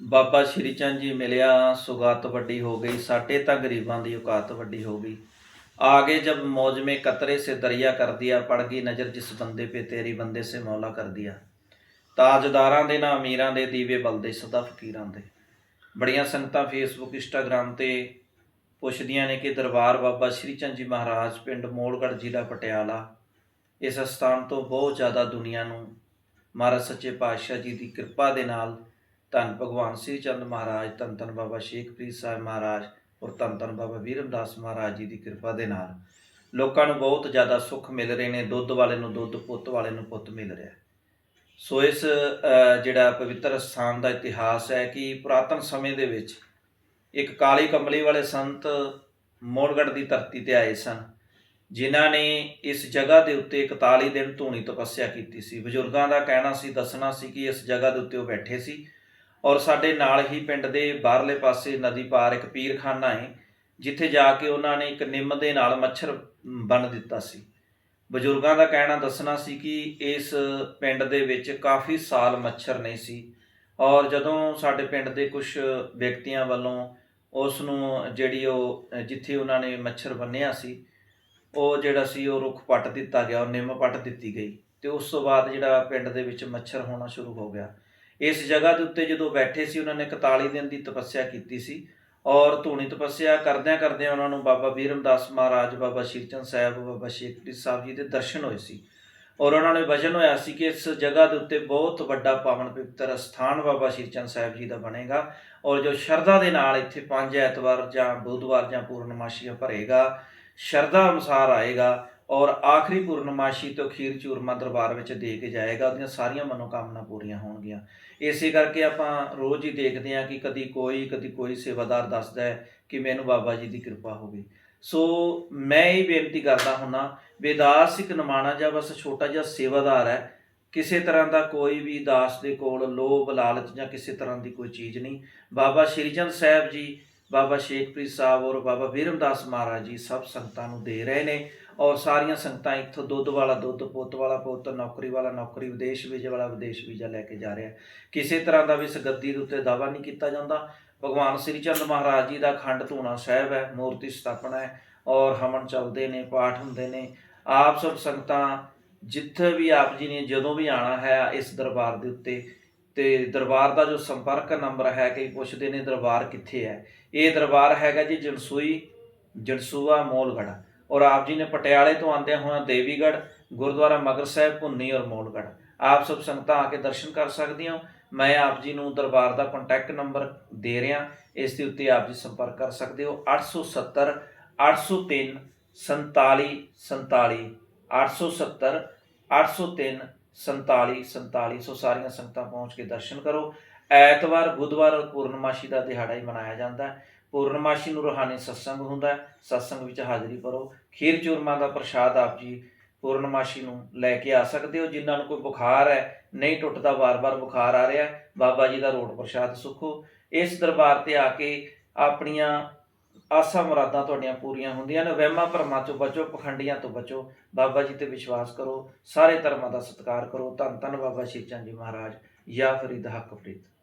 ਬਾਬਾ ਸ਼੍ਰੀ ਚੰਦ ਜੀ ਮਿਲਿਆ ਸੁਗਾਤ ਵੱਡੀ ਹੋ ਗਈ ਸਾਡੇ ਤਾਂ ਗਰੀਬਾਂ ਦੀ ਔਕਾਤ ਵੱਡੀ ਹੋ ਗਈ आगे जब मौज में कतरे से दरिया कर दिया पड़ गई नज़र जिस बंदे पे तेरी बंदे से मौला कर दिया ਤਾਜਦਾਰਾਂ ਦੇ ਨਾ ਅਮੀਰਾਂ ਦੇ ਦੀਵੇ ਬਲਦੇ ਸਦਾ ਫਕੀਰਾਂ ਦੇ ਬੜੀਆਂ ਸੰਗਤਾਂ ਫੇਸਬੁੱਕ ਇੰਸਟਾਗ੍ਰam ਤੇ ਪੁੱਛਦੀਆਂ ਨੇ ਕਿ ਦਰਬਾਰ ਬਾਬਾ ਸ਼੍ਰੀ ਚੰਦ ਜੀ ਮਹਾਰਾਜ ਪਿੰਡ ਮੋਲਗੜ੍ਹ ਜ਼ਿਲ੍ਹਾ ਪਟਿਆਲਾ ਇਸ ਸਥਾਨ ਤੋਂ ਬਹੁਤ ਜ਼ਿਆਦਾ ਦੁਨੀਆ ਨੂੰ ਮਹਾਰਾਜ ਸੱਚੇ ਪਾਤਸ਼ਾਹ ਜੀ ਦੀ ਕਿਰਪਾ ਦੇ ਨਾਲ ਧੰਨ ਭਗਵਾਨ ਸ੍ਰੀ ਚੰਦ ਮਹਾਰਾਜ, ਧੰਨ ਧੰਨ ਬਾਬਾ ਸ਼ੇਖਪ੍ਰੀਤ ਸਾਹਿਬ ਮਹਾਰਾਜ ਔਰ ਧੰਨ ਧੰਨ ਬਾਬਾ ਵੀਰਮਦਾਸ ਮਹਾਰਾਜ ਜੀ ਦੀ ਕਿਰਪਾ ਦੇ ਨਾਲ ਲੋਕਾਂ ਨੂੰ ਬਹੁਤ ਜ਼ਿਆਦਾ ਸੁੱਖ ਮਿਲ ਰਹੇ ਨੇ, ਦੁੱਧ ਵਾਲੇ ਨੂੰ ਦੁੱਧ, ਪੁੱਤ ਵਾਲੇ ਨੂੰ ਪੁੱਤ ਮਿਲ ਰਿਹਾ ਸੋ ਇਸ ਜਿਹੜਾ ਪਵਿੱਤਰ ਸਥਾਨ ਦਾ ਇਤਿਹਾਸ ਹੈ ਕਿ ਪੁਰਾਤਨ ਸਮੇਂ ਦੇ ਵਿੱਚ ਇੱਕ ਕਾਲੀ ਕੰਬਲੀ ਵਾਲੇ ਸੰਤ ਮੋੜਗੜ ਦੀ ਧਰਤੀ ਤੇ ਆਏ ਸਨ, ਜਿਨ੍ਹਾਂ ਨੇ ਇਸ ਜਗ੍ਹਾ ਦੇ ਉੱਤੇ 41 ਦਿਨ ਧੂਣੀ ਤਪੱਸਿਆ ਕੀਤੀ ਸੀ। ਬਜ਼ੁਰਗਾਂ ਦਾ ਕਹਿਣਾ ਸੀ, ਦੱਸਣਾ ਸੀ ਕਿ ਇਸ ਜਗ੍ਹਾ ਦੇ ਉੱਤੇ ਉਹ ਬੈਠੇ ਸੀ। ਔਰ ਸਾਡੇ ਨਾਲ ਹੀ ਪਿੰਡ ਦੇ ਬਾਹਰਲੇ ਪਾਸੇ ਨਦੀ ਪਾਰ ਇੱਕ ਪੀਰਖਾਨਾ ਹੈ, ਜਿੱਥੇ ਜਾ ਕੇ ਉਹਨਾਂ ਨੇ ਇੱਕ ਨਿੰਮ ਦੇ ਨਾਲ ਮੱਛਰ ਬੰਨ ਦਿੱਤਾ ਸੀ। ਬਜ਼ੁਰਗਾਂ ਦਾ ਕਹਿਣਾ ਦੱਸਣਾ ਸੀ ਕਿ ਇਸ ਪਿੰਡ ਦੇ ਵਿੱਚ ਕਾਫੀ ਸਾਲ ਮੱਛਰ ਨਹੀਂ ਸੀ ਔਰ ਜਦੋਂ ਸਾਡੇ ਪਿੰਡ ਦੇ ਕੁਝ ਵਿਅਕਤੀਆਂ ਵੱਲੋਂ ਉਸ ਨੂੰ ਜਿਹੜੀ ਉਹ ਜਿੱਥੇ ਉਹਨਾਂ ਨੇ ਮੱਛਰ ਬੰਨਿਆ ਸੀ, ਉਹ ਜਿਹੜਾ ਸੀ ਉਹ ਰੁੱਖ ਪੱਟ ਦਿੱਤਾ ਗਿਆ, ਉਹ ਨਿੰਮ ਪੱਟ ਦਿੱਤੀ ਗਈ ਤੇ ਉਸ ਤੋਂ ਬਾਅਦ ਜਿਹੜਾ ਪਿੰਡ ਦੇ ਵਿੱਚ ਮੱਛਰ ਹੋਣਾ ਸ਼ੁਰੂ ਹੋ ਗਿਆ। ਇਸ ਜਗ੍ਹਾ ਦੇ ਉੱਤੇ ਜਦੋਂ ਬੈਠੇ ਸੀ, ਉਹਨਾਂ ਨੇ 41 ਦਿਨ ਦੀ ਤਪੱਸਿਆ ਕੀਤੀ ਸੀ ਔਰ ਧੂਣੀ ਤਪੱਸਿਆ ਕਰਦਿਆਂ ਕਰਦਿਆਂ ਉਹਨਾਂ ਨੂੰ ਬਾਬਾ ਵੀਰਮਦਾਸ ਮਹਾਰਾਜ, ਬਾਬਾ ਸ਼ੀਰਚੰਦ ਸਾਹਿਬ, ਬਾਬਾ ਸ਼ੇਖ ਸਾਹਿਬ ਜੀ ਦੇ ਦਰਸ਼ਨ ਹੋਏ ਸੀ ਔਰ ਉਹਨਾਂ ਨੇ ਵਚਨ ਹੋਇਆ ਸੀ ਕਿ ਇਸ ਜਗ੍ਹਾ ਦੇ ਉੱਤੇ ਬਹੁਤ ਵੱਡਾ ਪਾਵਨ ਪਵਿੱਤਰ ਸਥਾਨ ਬਾਬਾ ਸ਼ੀਰਚੰਦ ਸਾਹਿਬ ਜੀ ਦਾ ਬਣੇਗਾ ਔਰ ਜੋ ਸ਼ਰਧਾ ਦੇ ਨਾਲ ਇੱਥੇ ਪੰਜ ਐਤਵਾਰ ਜਾਂ ਬੁੱਧਵਾਰ ਜਾਂ ਪੂਰਨਮਾਸ਼ੀਆਂ ਭਰੇਗਾ, ਸ਼ਰਧਾ ਅਨੁਸਾਰ ਆਏਗਾ ਔਰ ਆਖਰੀ ਪੂਰਨਮਾਸ਼ੀ ਤੋਂ ਖੀਰ ਚੂਰਮਾ ਦਰਬਾਰ ਵਿੱਚ ਦੇ ਕੇ ਜਾਏਗਾ, ਉਹਦੀਆਂ ਸਾਰੀਆਂ ਮਨੋਕਾਮਨਾ ਪੂਰੀਆਂ ਹੋਣਗੀਆਂ। ਇਸੇ ਕਰਕੇ ਆਪਾਂ ਰੋਜ਼ ਹੀ ਦੇਖਦੇ ਹਾਂ ਕਿ ਕਦੀ ਕੋਈ ਕਦੀ ਕੋਈ ਸੇਵਾਦਾਰ ਦੱਸਦਾ ਹੈ ਕਿ ਮੈਨੂੰ ਬਾਬਾ ਜੀ ਦੀ ਕਿਰਪਾ ਹੋਵੇ। ਸੋ ਮੈਂ ਇਹ ਬੇਨਤੀ ਕਰਦਾ ਹੁੰਨਾ ਬੇਦਾਸ ਇੱਕ ਨਮਾਣਾ ਜਾਂ ਬਸ ਛੋਟਾ ਜਿਹਾ ਸੇਵਾਦਾਰ ਹੈ। ਕਿਸੇ ਤਰ੍ਹਾਂ ਦਾ ਕੋਈ ਵੀ ਦਾਸ ਦੇ ਕੋਲ ਲੋਭ, ਲਾਲਚ ਜਾਂ ਕਿਸੇ ਤਰ੍ਹਾਂ ਦੀ ਕੋਈ ਚੀਜ਼ ਨਹੀਂ। ਬਾਬਾ ਸ੍ਰੀਜਨ ਸਾਹਿਬ ਜੀ, ਬਾਬਾ ਸ਼ੇਖਪ੍ਰੀਤ ਸਾਹਿਬ ਔਰ ਬਾਬਾ ਵੀਰਮਦਾਸ ਮਹਾਰਾਜ ਜੀ ਸਭ ਸੰਗਤਾਂ ਨੂੰ ਦੇ ਰਹੇ ਨੇ। ਔਰ ਸਾਰੀਆਂ ਸੰਗਤਾਂ ਇੱਥੋਂ ਦੁੱਧ ਵਾਲਾ ਦੁੱਧ, ਪੁੱਤ ਵਾਲਾ ਪੁੱਤ, ਨੌਕਰੀ ਵਾਲਾ ਨੌਕਰੀ, ਵਿਦੇਸ਼ ਵੀਜ਼ੇ ਵਾਲਾ ਵਿਦੇਸ਼ ਵੀਜ਼ਾ ਲੈ ਕੇ ਜਾ ਰਿਹਾ। ਕਿਸੇ ਤਰ੍ਹਾਂ ਦਾ ਵੀ ਇਸ ਗੱਦੀ ਦੇ ਉੱਤੇ ਦਾਵਾ ਨਹੀਂ ਕੀਤਾ ਜਾਂਦਾ। ਭਗਵਾਨ ਸ੍ਰੀ ਚੰਦ ਮਹਾਰਾਜ ਜੀ ਦਾ ਖੰਡ ਧੂਣਾ ਸਾਹਿਬ ਹੈ, ਮੂਰਤੀ ਸਥਾਪਨਾ ਹੈ ਔਰ ਹਵਨ ਚੱਲਦੇ ਨੇ, ਪਾਠ ਹੁੰਦੇ ਨੇ। ਆਪ ਸਭ ਸੰਗਤਾਂ ਜਿੱਥੇ ਵੀ ਆਪ ਜੀ ਨੇ ਜਦੋਂ ਵੀ ਆਣਾ ਹੈ ਇਸ ਦਰਬਾਰ ਦੇ ਉੱਤੇ, ਤੇ ਦਰਬਾਰ ਦਾ ਜੋ ਸੰਪਰਕ ਨੰਬਰ ਹੈ ਕਿ ਪੁੱਛਦੇ ਨੇ ਦਰਬਾਰ ਕਿੱਥੇ ਹੈ। ਇਹ ਦਰਬਾਰ ਹੈਗਾ ਜੀ ਜਨਸੂਈ, ਜਨਸੂਆ ਮੋਲਗੜ ਔਰ ਆਪ ਜੀ ਨੇ ਪਟਿਆਲੇ ਤੋਂ ਆਉਂਦਿਆਂ ਹੋਇਆਂ ਦੇਵੀਗੜ੍ਹ, ਗੁਰਦੁਆਰਾ ਮਗਰ ਸਾਹਿਬ, ਭੁੰਨੀ ਔਰ ਮੋਲਗੜ ਆਪ ਸਭ ਸੰਗਤਾਂ ਆ ਕੇ ਦਰਸ਼ਨ ਕਰ ਸਕਦੀਆਂ ਹੋ। ਮੈਂ ਆਪ ਜੀ ਨੂੰ ਦਰਬਾਰ ਦਾ ਕੰਟੈਕਟ ਨੰਬਰ ਦੇ ਰਿਹਾ। ਇਸ ਦੇ ਉੱਤੇ ਆਪ ਜੀ ਸੰਪਰਕ ਕਰ ਸਕਦੇ ਹੋ। 870 803 47 47 870 803 47 47 ਸੋ ਸਾਰੀਆਂ ਸੰਗਤਾਂ ਪਹੁੰਚ ਕੇ ਦਰਸ਼ਨ ਕਰੋ। ਐਤਵਾਰ, ਬੁੱਧਵਾਰ ਔਰ ਪੂਰਨਮਾਸ਼ੀ ਦਾ ਦਿਹਾੜਾ ਹੀ ਮਨਾਇਆ ਜਾਂਦਾ ਹੈ। ਪੂਰਨਮਾਸ਼ੀ ਨੂੰ ਰੋਹਾਨੀ ਸਤਸੰਗ ਹੁੰਦਾ ਸਤਸੰਗ ਵਿੱਚ ਹਾਜ਼ਰੀ ਭਰੋ। ਖੀਰ ਚੂਰਮਾ ਦਾ ਪ੍ਰਸ਼ਾਦ ਆਪ ਜੀ ਪੂਰਨਮਾਸ਼ੀ ਨੂੰ ਲੈ ਕੇ ਆ ਸਕਦੇ ਹੋ। ਜਿਨ੍ਹਾਂ ਨੂੰ ਕੋਈ ਬੁਖਾਰ ਹੈ, ਨਹੀਂ ਟੁੱਟਦਾ, ਵਾਰ-ਵਾਰ ਬੁਖਾਰ ਆ ਰਿਹਾ ਬਾਬਾ ਜੀ ਦਾ ਰੋਟ ਪ੍ਰਸ਼ਾਦ ਸੁਖੋ। ਇਸ ਦਰਬਾਰ ਤੇ ਆ ਕੇ ਆਪਣੀਆਂ ਆਸਾਂ ਮੁਰਾਦਾਂ ਤੁਹਾਡੀਆਂ ਪੂਰੀਆਂ ਹੁੰਦੀਆਂ ਨੇ। ਵਹਿਮਾਂ ਭਰਮਾਂ ਤੋਂ ਬਚੋ, ਪਖੰਡੀਆਂ ਤੋਂ ਬਚੋ। ਬਾਬਾ ਜੀ ਤੇ ਵਿਸ਼ਵਾਸ ਕਰੋ, ਸਾਰੇ ਧਰਮਾਂ ਦਾ ਸਤਿਕਾਰ ਕਰੋ। ਧੰਨ ਧੰਨ ਬਾਬਾ ਸ਼੍ਰੀ ਚੰਦ ਜੀ ਮਹਾਰਾਜ। ਜਾਂ ਫਰੀਦ ਹੱਕ ਫਰੀਦ।